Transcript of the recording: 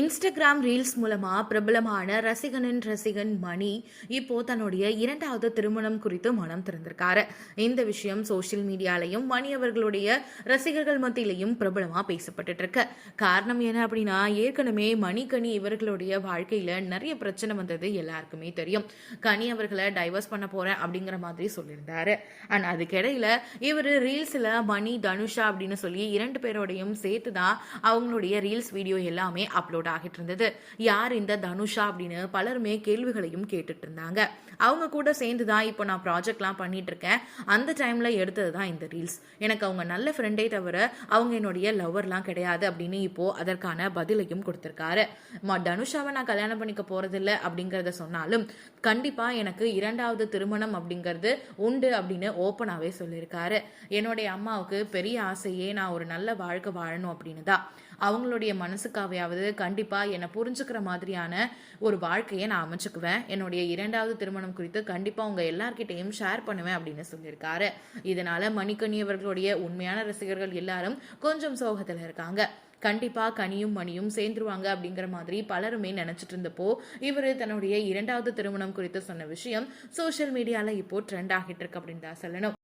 Instagram reels மூலமா பிரபலமான ரசிகனின் ரசிகன் மணி இப்போ தன்னுடைய இரண்டாவது திருமணம் குறித்து மனம் திறந்திருக்காரு. இந்த விஷயம் சோஷியல் மீடியாலையும் மணி அவர்களுடைய ரசிகர்கள் மத்தியிலையும் பிரபலமா பேசப்பட்டு இருக்கு காரணம் என்ன அப்படின்னா ஏற்கனவே மணி கனி இவர்களுடைய வாழ்க்கையில நிறைய பிரச்சனை வந்தது எல்லாருக்குமே தெரியும். கனி அவர்களை டைவர்ஸ் பண்ண போறேன் அப்படிங்கிற மாதிரி சொல்லியிருந்தாரு. அண்ட் அதுக்கிடையில இவர் ரீல்ஸ்ல மணி தனுஷா அப்படின்னு சொல்லி இரண்டு பேரோடையும் சேர்த்து தான் அவங்களுடைய ரீல்ஸ் வீடியோ எல்லாமே அப்லோட் ஆகிட்டு இருந்தது யார் இந்த தனுஷா அப்படின்னு பலருமே கேள்விகளையும் கேட்டுட்டு இருந்தாங்க அவங்க கூட சேர்ந்து தான் இப்போ நான் ப்ராஜெக்ட்லாம் பண்ணிட்டு இருக்கேன் அந்த டைம்ல எடுத்தது தான் இந்த ரீல்ஸ் எனக்கு அவங்க நல்ல ஃப்ரெண்டே தவிர அவங்க என்னுடைய லவ்வர்லாம் கிடையாது அப்படின்னு இப்போ அதற்கான பதிலையும் கொடுத்துருக்காரு. தனுஷாவை நான் கல்யாணம் பண்ணிக்க போறதில்ல அப்படிங்கிறத சொன்னாலும் கண்டிப்பா எனக்கு இரண்டாவது திருமணம் அப்படிங்கிறது உண்டு அப்படின்னு ஓப்பனாகவே சொல்லியிருக்காரு. என்னுடைய அம்மாவுக்கு பெரிய ஆசையே நான் ஒரு நல்ல வாழ்க்கை வாழணும் அப்படின்னு தான் அவங்களுடைய மனசுக்காவையாவது கண்டிப்பாக என்னை புரிஞ்சுக்கிற மாதிரியான ஒரு வாழ்க்கையை நான் அமைச்சுக்குவேன். என்னுடைய இரண்டாவது திருமணம் குறித்து கண்டிப்பாக உங்கள் எல்லார்கிட்டையும் ஷேர் பண்ணுவேன் அப்படின்னு சொல்லியிருக்காரு. இதனால மணிக்கணி அவர்களுடைய உண்மையான ரசிகர்கள் எல்லாரும் கொஞ்சம் சோகத்தில் இருக்காங்க. கண்டிப்பா கனியும் மணியும் சேர்ந்துருவாங்க அப்படிங்கிற மாதிரி பலருமே நினைச்சிட்டு இருந்தப்போ இவர் தன்னுடைய இரண்டாவது திருமணம் குறித்து சொன்ன விஷயம் சோஷியல் மீடியால இப்போ ட்ரெண்ட் ஆகிட்டு இருக்கு அப்படின்னு தான் சொல்லணும்.